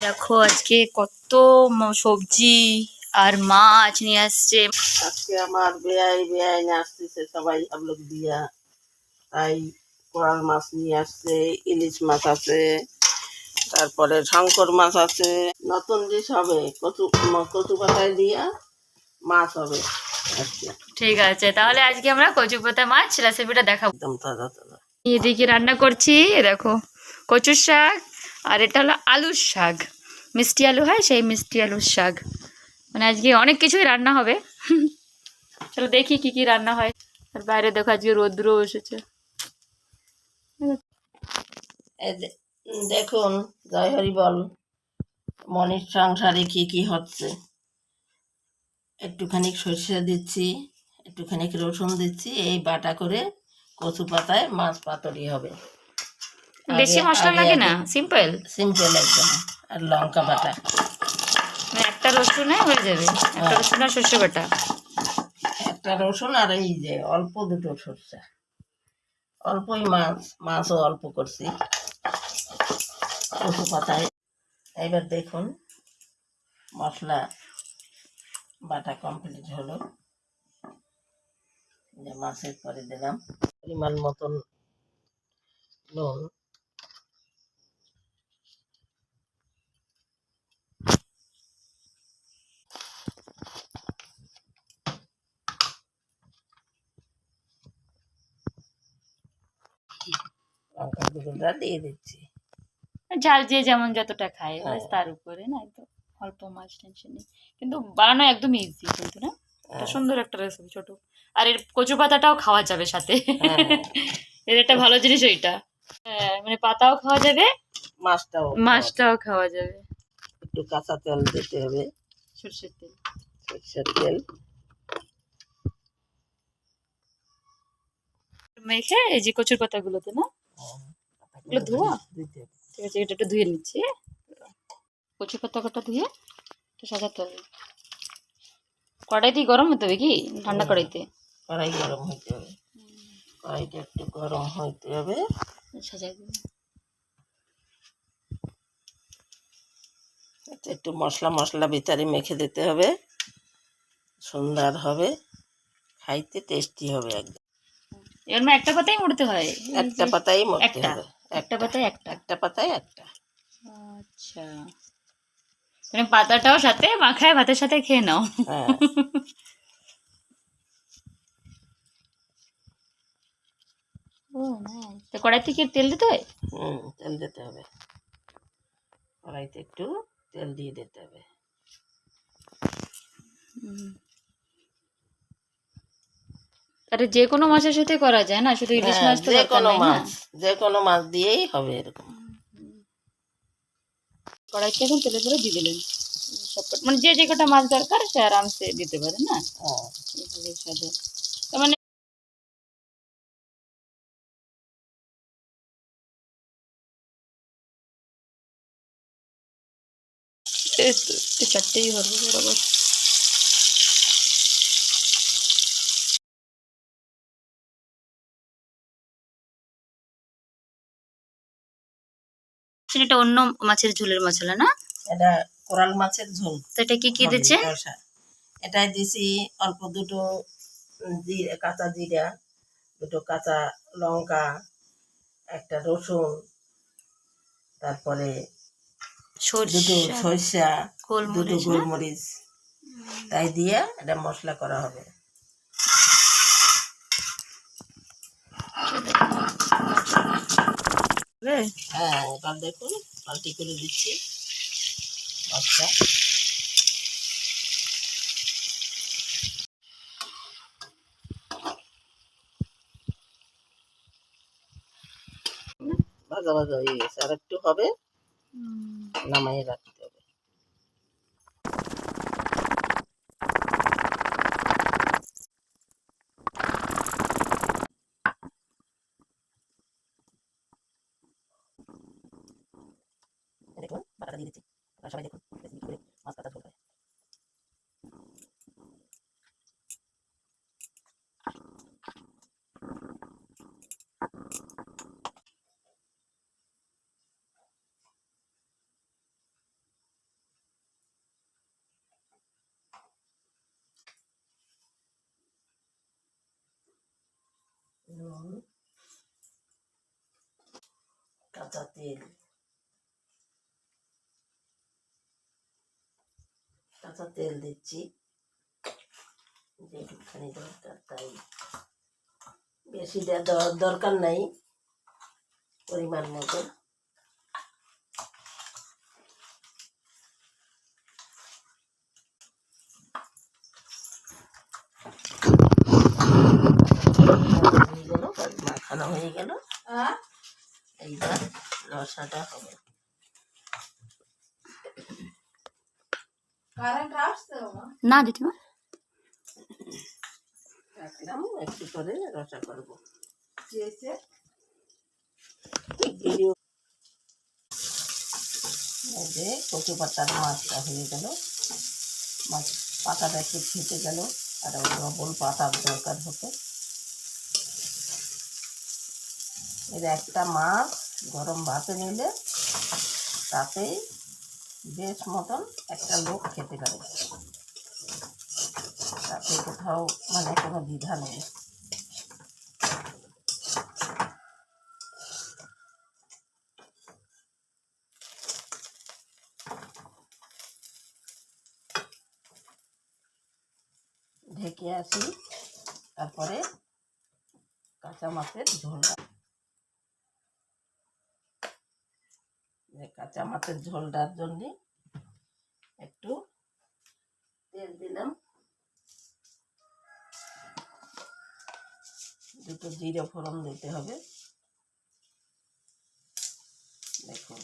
দেখো আজকে কত সবজি আর মাছ নিয়ে আসছে। আজকে আমার বেয়াই বেয়াই নিয়ে আসতেছে সবাই সব লোক দিয়া। তাই কোরাল মাছ নিয়ে আসছে ইলিশ মাছ আছে তারপরে শঙ্কর মাছ আছে। নতুন ডিশ হবে কচু কচু পাতায় দিয়া মাছ হবে ঠিক আছে তাহলে আজকে আমরা কচু পাতা মাছ রেসিপিটা দেখাবো। একদম তাজা তাজা। এদিকে রান্না করছি দেখো কচুর শাক আর এটা হলো আলুর শাক। মিষ্টি আলু হয়, সেই মিষ্টি আলুর শাক। মানে আজকে অনেক কিছুই রান্না হবে। চলো দেখি কি কি রান্না হয়। আর বাইরে দেখো আজকে রৌদ্র এসেছে দেখুন, জয় হরি বল, মনির সংসারে কি কি হচ্ছে? একটুখানি সর্ষে দিচ্ছি, একটুখানি রসুন দিচ্ছি, এই বাটা করে কচু পাতায় মাছ পাতরি হবে। বেশি মশলা লাগে না? সিম্পল সিম্পল একদম। আর লঙ্কা বাটা। মানে একটা রসুনে হয়ে যাবে। একটা রসুন আর সর্ষে বাটা। একটা রসুন আর এই যে অল্প দুটো সরষে। অল্পই মাছ মাছও অল্প করছি। কচু পাতায়। এবার দেখুন মশলা বাটা কমপ্লিট হলো। যে মাছের পরে দিলাম। পরিমাণ মতন নুন লঙ্কা গুঁড়োটা দিয়ে দিচ্ছি। ঝাল যে যেমন যতটা খায় হ্যাঁ। ব্যাস তার উপরে না একদম অল্প মাছ টেনশন নেই। কিন্তু বানানো একদম ইজি কিন্তু না? এটা হ্যাঁ। সুন্দর একটা রেসিপি ছোট। আর এর কচু পাতাটাও খাওয়া যাবে সাথে। হ্যাঁ। এর একটা ভালো জিনিস ওইটা। হ্যাঁ মানে পাতাও খাওয়া যাবে মাছটাও মাছটাও খাওয়া যাবে। একটু কাঁচা তেল দিতে হবে। সর্ষের তেল। সরষের তেল। মেখে এই যে কচুর পাতাগুলোতে না? এগুলো ধোয়া? ঠিক আছে এটা একটু ধুয়ে নিচ্ছি। কচু পাতা কটা ধুয়ে একটু সাজাতে হবে। কড়াইতেই গরম হতে হবে কি? ঠান্ডা কড়াইতে। কড়াই গরম হইতে হবে। কড়াইটা একটু গরম হইতে হবে। সাজাই দেবে একটু মশলা মশলা ভিতরে মেখে দিতে হবে। সুন্দর হবে। খাইতে টেস্টি হবে একদম। এর মধ্যে একটা পাতাই মুড়তে হয়। একটা পাতাই মরতে হবে। একটা পাতায় একটা। একটা পাতায় একটা। আচ্ছা। মানে পাতাটাও সাথে মাখায় ভাতের সাথে খেয়ে নাও। হ্যাঁ। তো কড়াইতে কি তেল দিতে হয়? হুম তেল দিতে হবে। কড়াইতে একটু তেল দিয়ে দিতে হবে। আরে যে কোনো মাছের সাথে করা যায় না? শুধু ইলিশ হ্যাঁ, মাছ তো যে কোনো মাছ যে কোনো মাছ দিয়েই হবে এরকম। কড়াইতে এখন তেলে করে দিয়ে দিলেন। সবকটা মানে যে যে কটা মাছ দরকার সে আরামসে দিতে পারে না? হ্যাঁ। এইভাবে তার মানে এই তো, চারটেই হবে বরাবর। এটা অন্য মাছের ঝোলের মশলা না? এটা কোরাল মাছের ঝোল। তো এটা কি কি দিচ্ছে। এটাই দিছি অল্প দুটো কাঁচা জিরা দুটো কাঁচা লঙ্কা একটা রসুন তারপরে দুটো সরষে দুটো গোলমরিচ। তাই দিয়ে এটা মশলা করা হবে। হ্যাঁ। এবার দেখুন পাল্টি করে দিচ্ছি। আচ্ছা। ভাজা ভাজা হয়ে গেছে। আর একটু হবে। নামাই রাখতে সবাই দেখুন কি করে মাছ কাটা ঝোল নুন কাঁচা তেল কাঁচা তেল দিচ্ছি। যেটুকখানি দরকার তাই বেশি দরকার নাই পরিমাণ মতো। হয়ে গেল মাখানো হয়ে গেল। এইবার রসাটা হবে। না দিদিমা রাখলাম একটু করে রসা করব। কচু পাতার মাছটা হয়ে গেল। মাছ পাতাটা একটু ফেটে গেল আর ওই ডবল পাতার দরকার হতো। এর একটা মাছ গরম ভাতে নিলে তাতে বেশ মতন একটা লোক খেতে পারে। তাতে কোথাও মানে কোনো দ্বিধা নেই। ঢেকে আসি, তারপরে কাঁচা মাছের ঝোলটা। কাঁচা মাছের ঝোলটার জন্য একটু তেল দিলাম। দুটো জিরে ফোড়ন দিতে হবে। দেখুন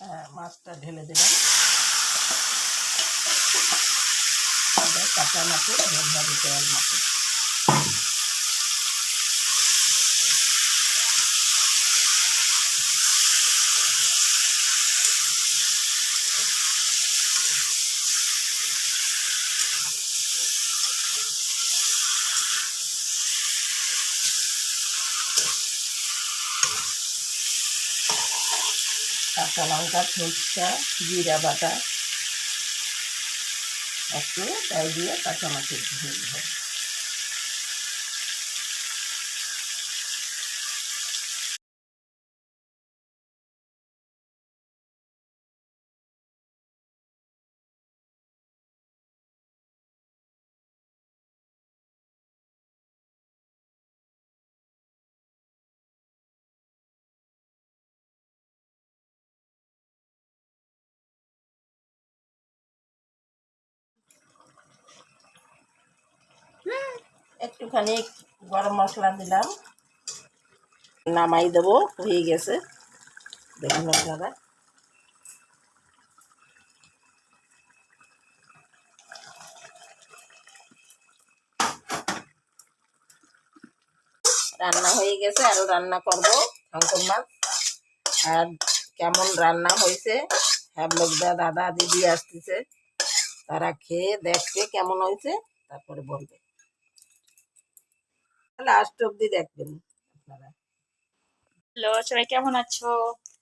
হ্যাঁ, মাছটা ঢেলে দিলাম। কাঁচা মাছের ভেজা দিতে মাছের। কাঁচা লঙ্কা সরষা জিরা বাটা একটু তাই দিয়ে কাঁচা মাছের ঝোল হয় একটুখানি গরম মশলা দিলাম। নামাই দেবো, হয়ে গেছে। দেখুন আপনারা। রান্না হয়ে গেছে, আরও রান্না করব শঙ্কর মাছ আর কেমন রান্না হয়েছে হ্যাবলোকদা দাদা, দিদি আসতেছে। তারা খেয়ে দেখছে কেমন হয়েছে, তারপরে বলবে। লাস্ট অব্দি দেখবেন আপনারা। হ্যালো সবাই কেমন আছো?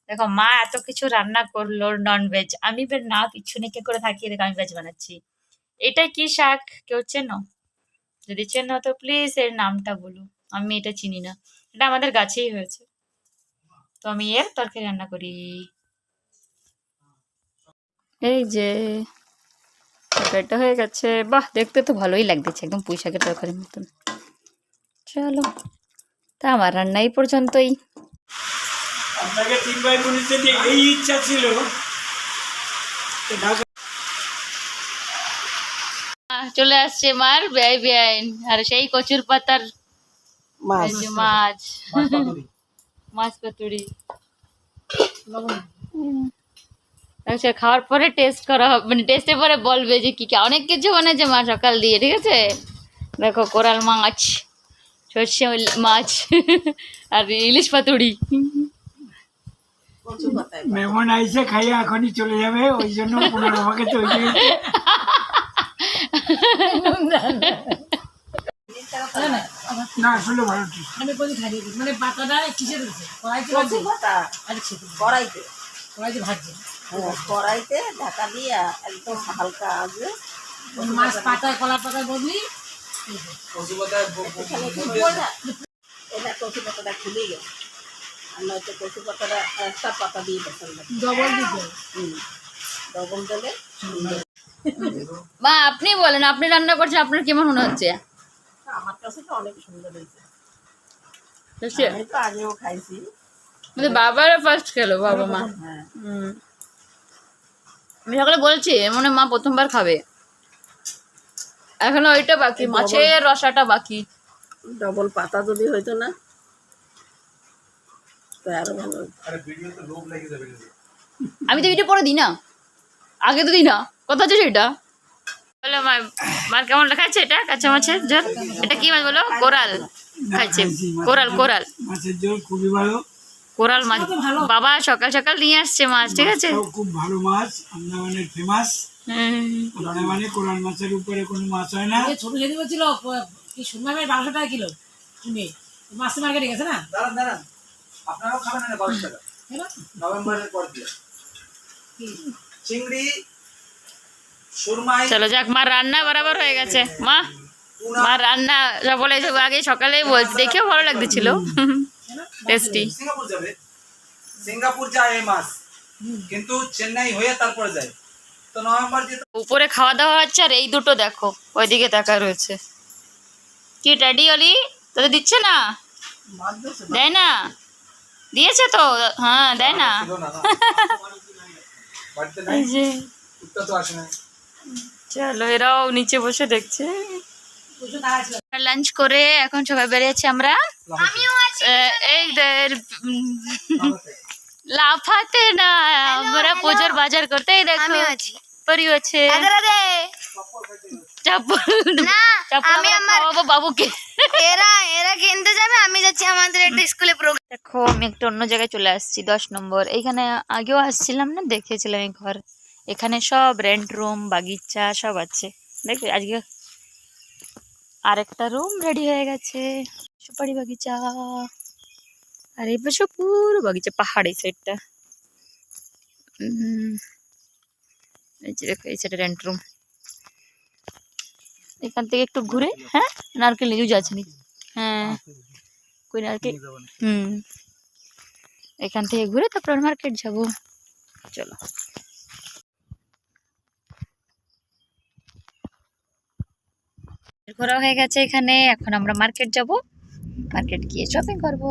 দেখো মা এত কিছু রান্না করল নন ভেজ আমি বের না কিছু নেই করে থাকি? দেখো আমি ভেজ বানাচ্ছি। এটা কি শাক? কেউ চেনো? যদি চেনো তো প্লিজ এর নামটা বলো। আমি এটা চিনি না। এটা আমাদের গাছেই হয়েছে। তো আমি এর তরকারি রান্না করি। এই যে তরকারিটা হয়ে গেছে। বাহ দেখতে তো ভালোই লাগতেছে একদম পুঁই শাকের তরকারির মতন। চলো। তা আমার রান্না এই পর্যন্তই। আপনাকে তিন ভাই বোনের এই ইচ্ছা ছিল চলে আসছে মার বেআই বেআইন আর সেই কচুর পাতার মাছ। মাছ। মাছ পাতুরি। আচ্ছা খাওয়ার পরে টেস্ট করা হবে। মানে টেস্টের পরে বলবে যে কি কি অনেক কিছু বানাচ্ছে মা সকাল দিয়ে ঠিক আছে? দেখো কোরাল মাছ। সর্ষে মাছ আর ইলিশ পাতুড়ি মেহমান আইসে খাইয়ে এখনই চলে যাবে ওই জন্য পুনর আমাকে তৈরি হয়েছে। না আসলে ভালো ঠিক আমি বলি খাই মানে পাতাটা দিচ্ছে কড়াইতে ভাজছে পাতা। আচ্ছা কড়াইতে। কড়াইতে ভাজছে কড়াইতে ঢাকা দিয়া একদম হালকা আজে মাছ পাতায় কলা পাতায় বদলি। এটা কচু পাতাটা খুলে গেছে আর নয়তো কচু পাতাটা পাতা দিয়ে বেসন ডবল দিতে ডবল দিলে মা আপনি বলেন আপনি রান্না করছেন আপনার কেমন মনে হচ্ছে? আমার কাছে তো অনেক সুন্দর হয়েছে আমি তো আগেও খাইছি আমাদের বাবারা ফার্স্ট খেলো বাবা মা। হ্যাঁ। হুম। আমি সকালে বলছি মনে মা প্রথমবার খাবে। এখনও ওইটা বাকি মাছের রসাটা বাকি। ডবল পাতা যদি হইতো না তো আরও ভালো আমি তো ভিডিও পরে দিই না। আগে তো দিই না। কথা হচ্ছে সেটা। বলো মা মার কেমন খাচ্ছে এটা? কাঁচা মাছের ঝোল এটা কি মাছ বলো? কোরাল খাচ্ছে। কোরাল কোরাল। মাছের ঝোল খুবই ভালো। কোরাল মাছ। বাবা সকাল সকাল নিয়ে আসছে মাছ ঠিক আছে? খুব ভালো মাছ। আন্দামানের ফেমাস। হুম। মানে কোরআন মাছের উপরে কোনো মাছ হয় না। ছোট যেদিন বলছিল কি শুনলাম বারোশো টাকা কিলো মাছ মার্কেটে গেছে না? দাঁড়ান দাঁড়ান আপনারাও খাবেন না বারোশো টাকা। নভেম্বরের পর দিয়ে। চিংড়ি সুরমাই চলো যাক মার রান্না বরাবর হয়ে গেছে। মা মার রান্না যা বলে আগে সকালে বলছি দেখেও ভালো লাগতেছিল। টেস্টি সিঙ্গাপুর যাবে। সিঙ্গাপুর যায় এই মাস। কিন্তু চেন্নাই হয়ে তারপরে যায়। তো নভেম্বর যেতে উপরে খাওয়া দাওয়া হচ্ছে আর এই দুটো দেখো ওইদিকে তাকা রয়েছে। কি ড্যাডি অলি? তোদের দিচ্ছে না? দেয় না? দিয়েছে তো? হ্যাঁ দেয় না? চলো এরাও নিচে বসে দেখছে। লাঞ্চ করে এখন সবাই বেরিয়েছি আমরা। এই লাফাতে না আমরা পুজোর বাজার করতে এই দেখো পরি আছে চাপল চাপল আমরা বাবুকে এরা এরা কিনতে যাবে আমি যাচ্ছি আমাদের একটা স্কুলে প্রোগ্রাম দেখো আমি একটা অন্য জায়গায় চলে আসছি দশ নম্বর এইখানে আগেও আসছিলাম না দেখেছিলাম এই ঘর এখানে সব রেন্ট রুম বাগিচা সব আছে দেখবে আজকে আরেকটা রুম রেডি হয়ে গেছে সুপারি বাগিচা আর এই পাশে পুরো বাগিচা, পাহাড়ি সাইডটা এই যে দেখো, এই সাইডে রেন্ট রুম এখান থেকে একটু ঘুরে হ্যাঁ? নারকেল আছে নাকি হ্যাঁ। নারকেল? হুম। এখান থেকে ঘুরে তারপর মার্কেট যাব। চলো। ঘোরা হয়ে গেছে এখানে। এখন আমরা মার্কেট যাব। মার্কেট গিয়ে শপিং করব।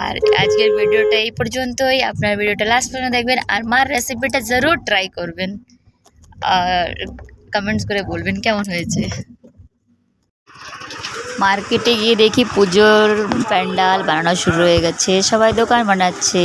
আর আজকের ভিডিওটা এই পর্যন্তই। আপনার ভিডিওটা লাস্ট পর্যন্ত দেখবেন আর মার রেসিপিটা জরুর ট্রাই করবেন। আর কমেন্টস করে বলবেন কেমন হয়েছে। মার্কেটে গিয়ে দেখি পুজোর প্যান্ডাল বানানো শুরু হয়ে গেছে, সবাই দোকান বানাচ্ছে।